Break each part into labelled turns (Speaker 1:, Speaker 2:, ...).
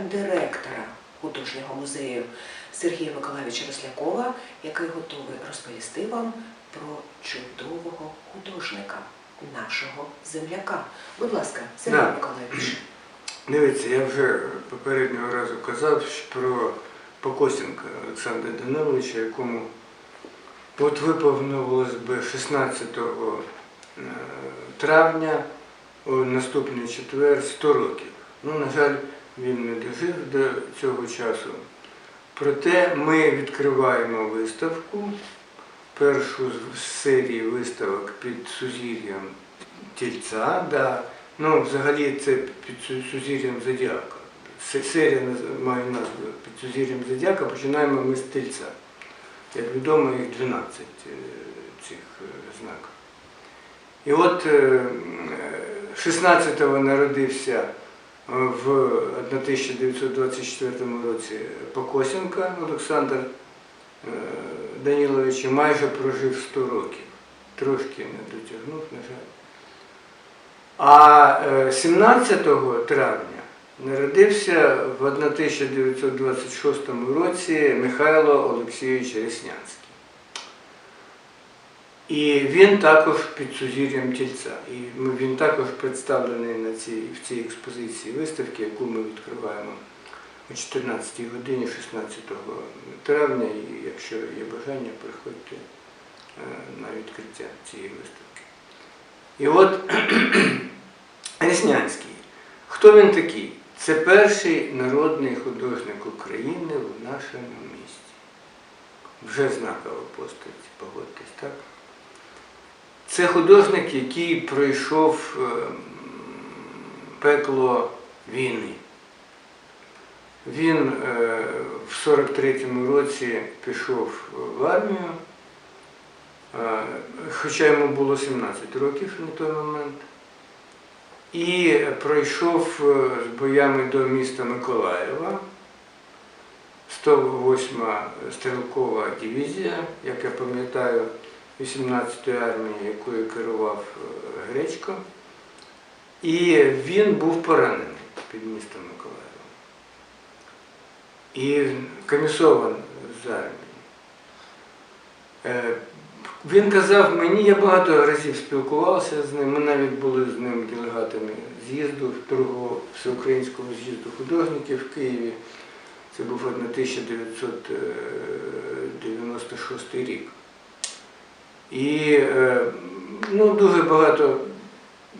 Speaker 1: директора художнього музею Сергія Миколаївича Рослякова, який готовий розповісти вам про чудового художника, нашого земляка. Будь ласка, Сергій
Speaker 2: Да.
Speaker 1: Миколаївич.
Speaker 2: Дивіться, я вже попереднього разу казав про Покосенка Олександра Даниловича, якому от виповнилось би 16 е, травня, наступний четвер, 100 років. Ну, на жаль, він не дожив до цього часу. Проте ми відкриваємо виставку, першу з серії виставок під сузір'ям тільця. Да. Ну, взагалі це під су- сузір'ям Зодіака. Серія має назву під сузір'ям Зодіака, починаємо ми з тельця. Як відомо, їх 12 е, цих е, знаків. І от е, 16-го народився в 1924 році Покосенка Олександр е, Данілович майже прожив 100 років. Трошки не дотягнув, на жаль. А е, 17 травня народився в 1926 році Михайло Олексійович Реснянський. І він також під сузір'ям тільця. І він також представлений на цій, в цій експозиції виставки, яку ми відкриваємо о 14 годині 16 травня. І якщо є бажання, приходьте е, на відкриття цієї виставки. І от Реснянський. Хто він такий? Це перший народний художник України в нашому місті. Вже знакова постать, погодьтесь, так? Це художник, який пройшов ем, пекло війни. Він е, в 43-му році пішов в армію, е, хоча йому було 17 років на той момент, і пройшов е, з боями до міста Миколаєва. 108-ма стрілкова дивізія, як я пам'ятаю, 18-ї армії, якою керував е, Гречко. І він був поранений під містом Миколаєва. І комісований з армії. Е, Він казав мені, я багато разів спілкувався з ним, ми навіть були з ним делегатами з'їзду, другого всеукраїнського з'їзду художників в Києві. Це був 1996 рік. І е, ну, дуже багато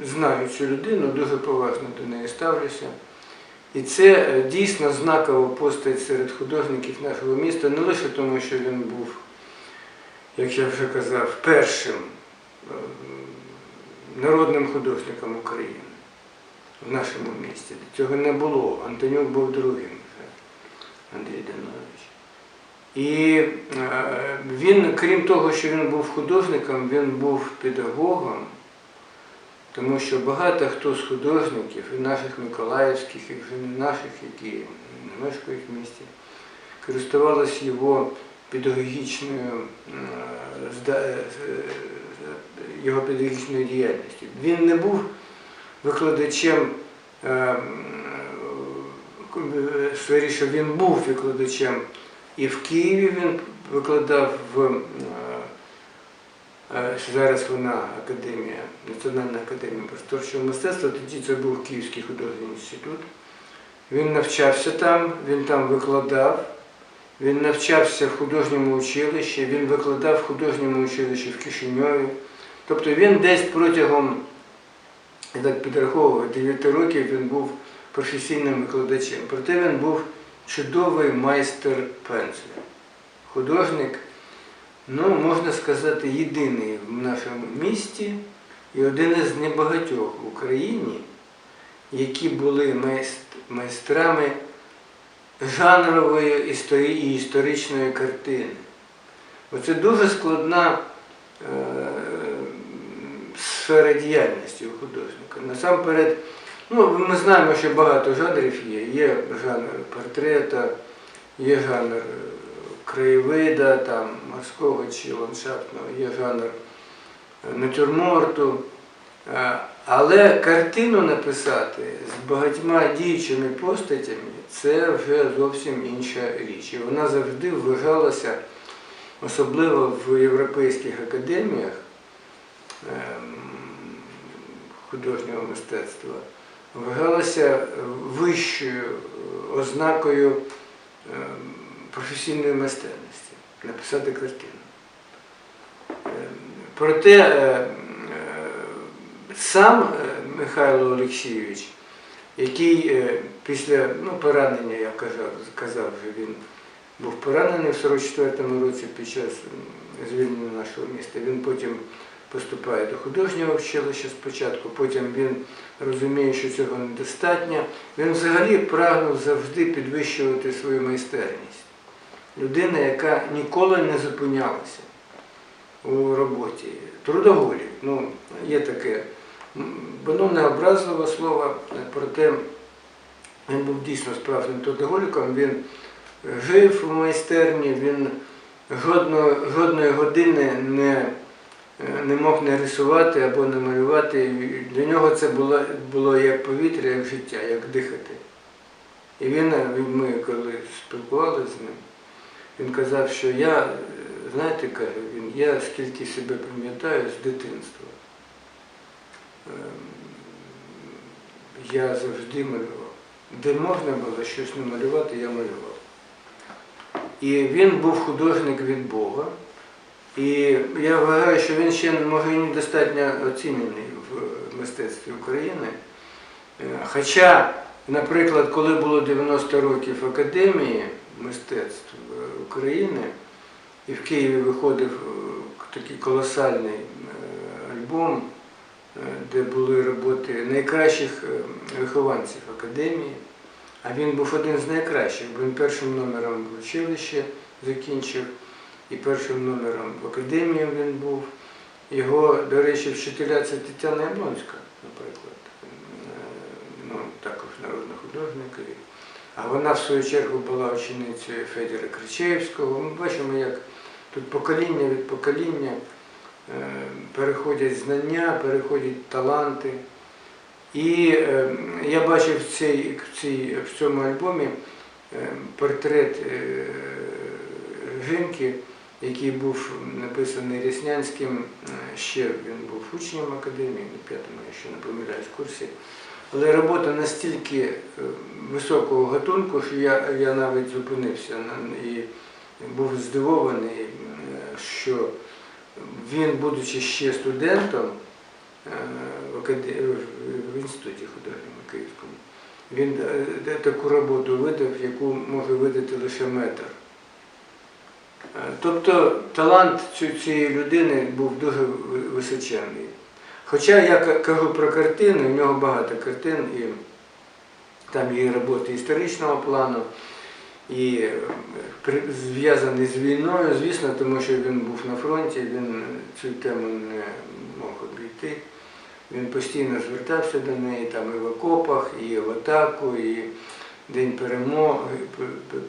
Speaker 2: знаю цю людину, дуже поважно до неї ставлюся. І це е, дійсно знакова постать серед художників нашого міста, не лише тому, що він був, як я вже казав, першим е, народним художником України в нашому місті. Цього не було. Антонюк був другим Андрій Данович. І е, він, крім того, що він був художником, він був педагогом, тому що багато хто з художників, і наших миколаївських, і вже наших, які мешкають в місті, користувалися його педагогічною, е, його педагогічною діяльністю. Він не був викладачем, е, е, скоріше, він був викладачем і в Києві він викладав в е, е, зараз вона академія, Національна академія просторчого мистецтва, тоді це був Київський художній інститут. Він навчався там, він там викладав, він навчався в художньому училищі, він викладав в художньому училищі в Кишиньові. Тобто він десь протягом, я так підраховував, 9 років він був професійним викладачем. Проте він був чудовий майстер пензля. Художник, ну, можна сказати, єдиний в нашому місті і один із небагатьох в Україні, які були майстрами жанрової і історичної картини. Оце дуже складна е, сфера діяльності у художника. Насамперед, ну, ми знаємо, що багато жанрів є. Є жанр портрета, є жанр е, краєвида, там, морського чи ландшафтного, є жанр е, натюрморту. Е, Але картину написати з багатьма діючими постатями це вже зовсім інша річ. І вона завжди вважалася, особливо в європейських академіях ем, художнього мистецтва, вважалася вищою ознакою ем, професійної майстерності написати картину. Ем, Проте е, е, сам Михайло Олексійович, який е, після ну, поранення, я казав, казав вже він був поранений в 44-му році під час звільнення нашого міста. Він потім поступає до художнього училища спочатку, потім він розуміє, що цього недостатньо. Він взагалі прагнув завжди підвищувати свою майстерність. Людина, яка ніколи не зупинялася у роботі. Трудоголік. Ну, є таке, м, воно не образливе слово, проте він був дійсно справжнім трудоголіком. Він жив у майстерні, він жодної години не, не мог не рисувати або не малювати. Для нього це було, було як повітря, як життя, як дихати. І він, ми коли спілкувалися з ним, він казав, що я, знаєте, каже він, я скільки себе пам'ятаю з дитинства. Ем, Я завжди малював. Де можна було щось намалювати, я малював. І він був художник від Бога. І я вважаю, що він ще може недостатньо оцінений в мистецтві України. Е, Хоча, наприклад, коли було 90 років Академії мистецтв е, України, і в Києві виходив е, такий колосальний альбом, де були роботи найкращих вихованців академії, а він був один з найкращих, бо він першим номером в училище закінчив, і першим номером в академії він був. Його, до речі, вчителя це Тетяна Яблонська, наприклад, Е, ну, також народна художник. І- А вона, в свою чергу, була ученицею Федора Кричаєвського. Ми бачимо, як тут покоління від покоління е, переходять знання, переходять таланти. І е, я бачив в, цій, в, цьому альбомі портрет е, який був написаний Ряснянським, е, ще він був учнем академії, на п'ятому, якщо не помиляюсь, курсі. Але робота настільки е, високого гатунку, що я, я навіть зупинився і був здивований, е, що він, будучи ще студентом в, в- інституті художньому Київському, він таку роботу видав, яку може видати лише метр. Е, Тобто талант цієї людини був дуже ви- височенний. Хоча я кажу про картини, у нього багато картин, і там є роботи історичного плану, і е, зв'язані з війною, звісно, тому що він був на фронті, він цю тему не мог обійти. Він постійно звертався до неї, там і в окопах, і в атаку, і День перемоги,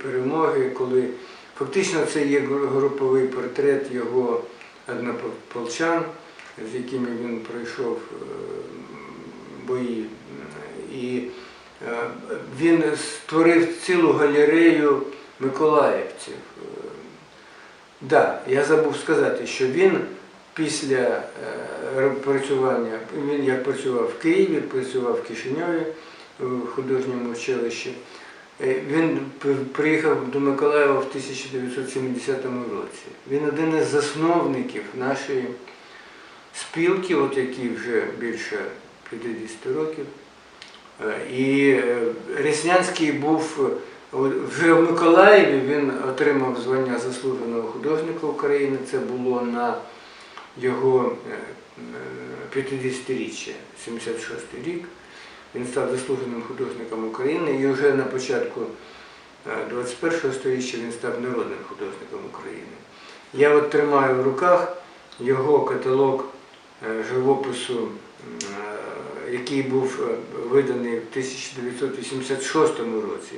Speaker 2: перемоги, коли фактично це є груповий портрет його однополчан, з якими він пройшов е, бої. І е, він створив цілу галерею миколаївців. Е, Да, я забув сказати, що він після працювання, він як працював в Києві, працював в Кишиньові в художньому училищі. Е, Він приїхав до Миколаєва в 1970 році. Він один із засновників нашої спілки, от якій вже більше 50 років. Е, І е, Ріснянський був вже в Миколаєві, він отримав звання заслуженого художника України. Це було на його е, е, 50-річчя, 76 рік. Він став заслуженим художником України і вже на початку е, 21 століття він став народним художником України. Я от тримаю в руках його каталог е, живопису, е, який був е, виданий в 1986 році.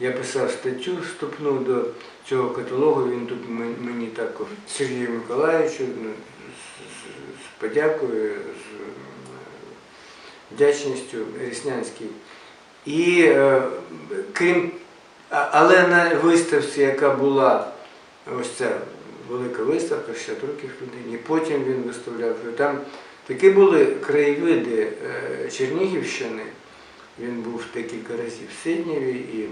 Speaker 2: Я писав статтю вступну до цього каталогу, він тут мені також Сергію Миколаївичу ну, з- подякою, е, вдячністю Ріснянській. І е, крім, але на виставці, яка була ось ця велика виставка, 60 років людині, потім він виставляв, там такі були краєвиди е, Чернігівщини. Він був декілька разів в Сиднєві і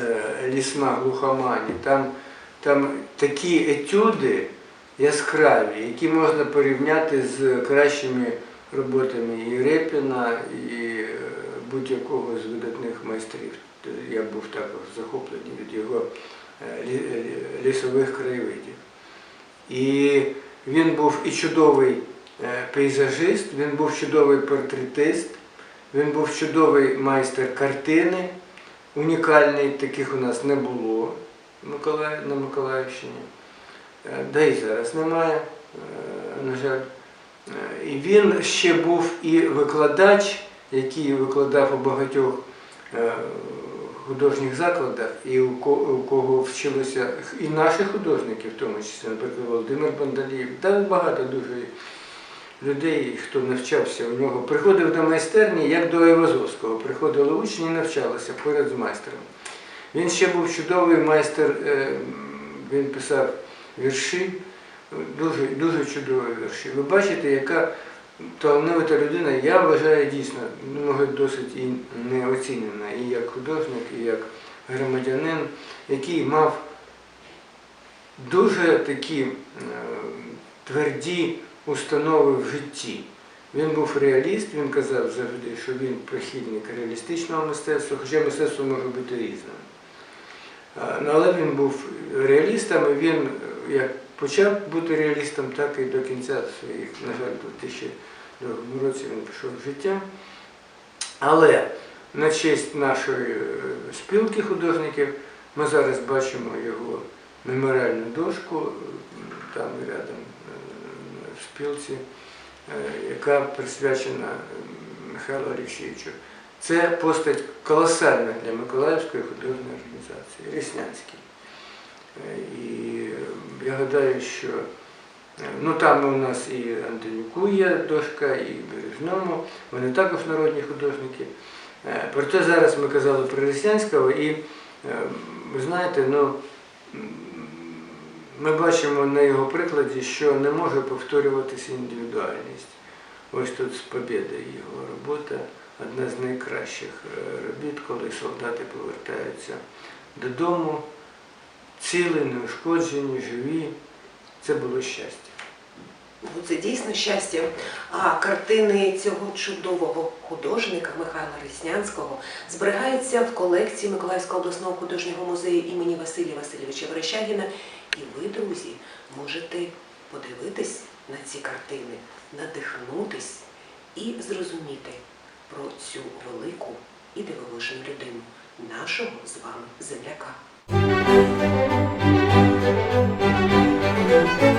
Speaker 2: е, Лісма Глухомані. Там, там такі етюди яскраві, які можна порівняти з кращими роботами і Репіна, і е, будь-якого з видатних майстрів. Я був також захоплений від його е, е, лісових краєвидів. І він був і чудовий пейзажист, він був чудовий портретист, він був чудовий майстер картини, унікальний, таких у нас не було на Миколаївщині. Да і зараз немає, на жаль. Е, він ще був і викладач, який викладав у багатьох е, художніх закладах, і у кого вчилися і наші художники, в тому числі, наприклад, Володимир Бандалієв, та багато дуже людей, хто навчався у нього, приходив до майстерні, як до Айвазовського. Приходили учні і навчалися поряд з майстером. Він ще був чудовий майстер, е, він писав вірші, дуже, дуже чудові вірші. Ви бачите, яка талановита людина, я вважаю дійсно, може, досить і неоцінена, і як художник, і як громадянин, який мав дуже такі е, тверді установи в житті. Він був реаліст, він казав завжди, що він прихильник реалістичного мистецтва, хоча мистецтво може бути різним. Ну, Але він був реалістом, і він е, як почав бути реалістом, так і до кінця своїх, на жаль, у 2002 році він пішов в життя. Але на честь нашої е, спілки художників ми зараз бачимо його меморіальну дошку, е, там рядом е, в спілці, яка присвячена Михайлу Олексійовичу. Це постать колосальна для Миколаївської художньої організації, Ріснянській. Е, І я гадаю, що е, ну, там у нас і Антонюку є дошка, і Бережному, вони також народні художники. Е, Проте зараз ми казали про Ріснянського, і е, ви знаєте, ну, ми бачимо на його прикладі, що не може повторюватися індивідуальність. Ось тут з побєди його робота, одна з найкращих робіт, коли солдати повертаються додому, цілі, неушкоджені, живі. Це було щастя.
Speaker 1: Ну, Це дійсно щастя. А картини цього чудового художника Михайла Реснянського зберігаються в колекції Миколаївського обласного художнього музею імені Василія Васильовича Верещагіна. І ви, друзі, можете подивитись на ці картини, надихнутись і зрозуміти про цю велику і дивовижну людину, нашого з вами земляка. thank you